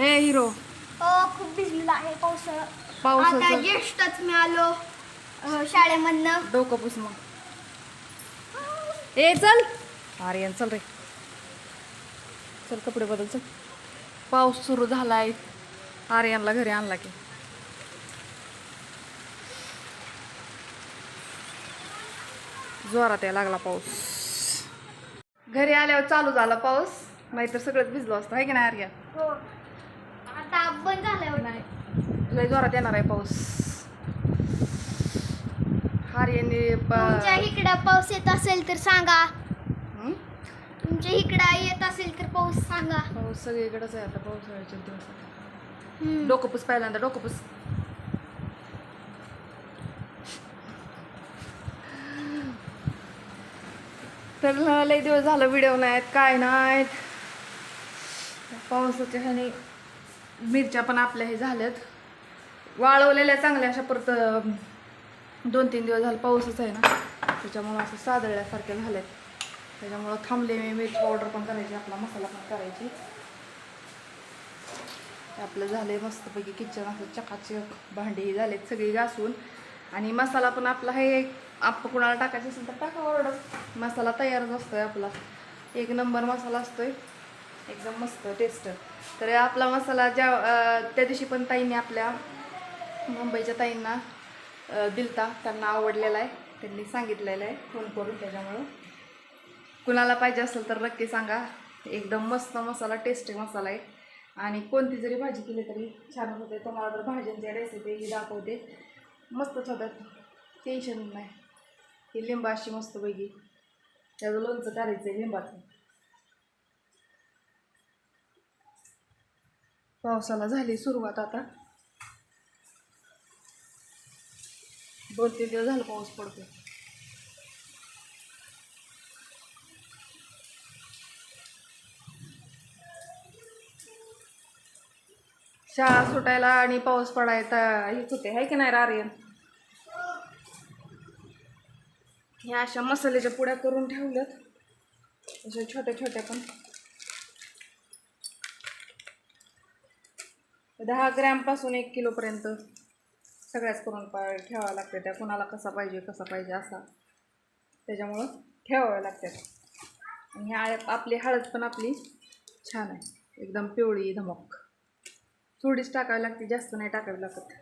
ए hero. हो खूप भिजलेला आहे पावसाळा. आता पावसाचं. ज्येष्ठच मी आलो अ, शाळेमधनं. डोकं पुस मग. ए चल. आर्यन चल रे. चल कपडे बदल चल. पाऊस सुरू झालाय. आर्यनला घरी आणला की. जोरात यायला लागला पाऊस. घरी आल्यावर चालू झाला पाऊस. नाहीतर सगळंच भिजलो असतं. आहे की नाही आर्यन? हो. आता बंद झाल्यावर. नाही. लय जोरात येणार आहे पाऊस. आर्यनने तुमच्या इकडं पाऊस येत असेल तर सांगा? तुमच्या इकडं येत असेल तर पाऊस सांगा. पाऊस सगळीकडेच आहे आता पावसाळ्याच्या दिवसात हम्म. डोकं पुस पहिल्यांदा डोकं पुस तर लय दिवस झालं व्हिडिओ नाहीत काय नाहीत. पावसाच्या ह्याने मिरच्या पण आपल्या हे झाल्यात. वाळवलेल्या चांगल्या अशा परत दोन तीन दिवस झालं पाऊसच आहे ना. त्याच्यामुळं असं सादळल्यासारख्या झाल्यात. त्याच्यामुळं थांबले मी मिरची पावडर पण करायची आपला मसाला पण करायची. आपलं झालंय मस्तपैकी किचन असं चकाचक भांडी झालेत सगळी घासून. आणि मसाला पण आपला हे आप कुणाला टाकायचं असेल तर टाका ऑर्डर मसाला तयारच असतोय आपला. एक नंबर मसाला असतोय. एकदम मस्त टेस्ट तर आपला मसाला ज्या त्या दिवशी पण ताईंनी आपल्या मुंबईच्या ताईंना दिलता. त्यांना आवडलेला आहे. त्यांनी सांगितलेलं आहे फोन करून त्याच्यामुळं. कुणाला पाहिजे असेल तर नक्की सांगा. एकदम मस्त मसाला टेस्टी मसाला आहे. आणि कोणती जरी भाजी केली तरी छान होते. तुम्हाला जर भाज्यांची रेसिपी दाखवते मस्तच होतात टेन्शन नाही. ही लिंबाशी मस्त पैकी त्याचं लोणचं करायचं आहे लिंबाचं. पावसाला झाली सुरुवात आता. दोन तीन दिवस झालं पाऊस पडतो शाळा सुटायला आणि पाऊस पडायचा हेच होते आहे की नाही आर्यन ह्या अशा मसाल्याच्या पुड्या करून ठेवल्यात. अशा छोट्या छोट्या पण. दहा ग्रॅमपासून एक किलोपर्यंत सगळ्याच करून पा ठेवावं लागते. त्या कुणाला कसा पाहिजे कसा पाहिजे असा. त्याच्यामुळं ठेवाव्या लागतात आणि ह्या आपली हळद पण आपली छान आहे. एकदम पिवळी धमक. थोडीच टाकावी लागते जास्त नाही टाकावी लागत.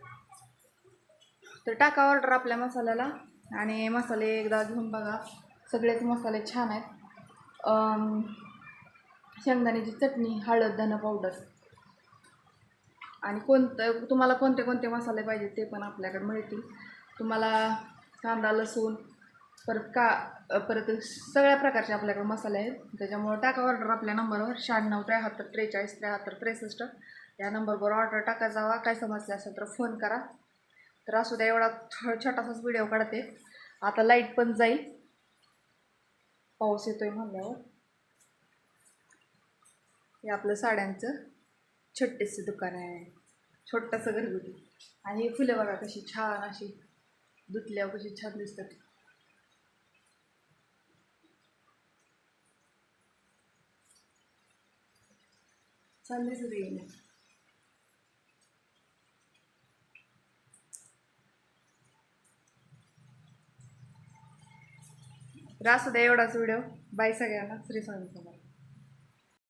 तर टाका ऑर्डर आपल्या मसाल्याला. आणि मसाले एकदा घेऊन बघा. सगळेच मसाले छान आहेत. शेंगदाण्याची चटणी हळद धनं पावडर आणि कोणतं तुम्हाला कोणते कोणते मसाले पाहिजे ते पण आपल्याकडे मिळतील. तुम्हाला कांदा लसूण परत का परत सगळ्या प्रकारचे आपल्याकडे मसाले आहेत. त्याच्यामुळं टाका ऑर्डर आपल्या नंबरवर शहाण्णव त्र्याहत्तर त्रेचाळीस त्र्याहत्तर त्रेसष्ट. या नंबरवर ऑर्डर टाका जावा. काय समस्या असेल तर फोन करा. तर असू द्या एवढा थो छोटासाच व्हिडिओ काढते. आता लाइट पण जाईल. पाऊस येतोय म्हणल्यावर. हे आपलं साड्यांचं. छोटेसे दुकान आहे. छोटंसं घरगुती आणि फुलं बघा कशी छान अशी धुतल्यावर कशी छान दिसतात. छान दिसत येईल तर द्या एवढाच व्हिडिओ बाय सगळ्यांना. श्री स्वामी समोर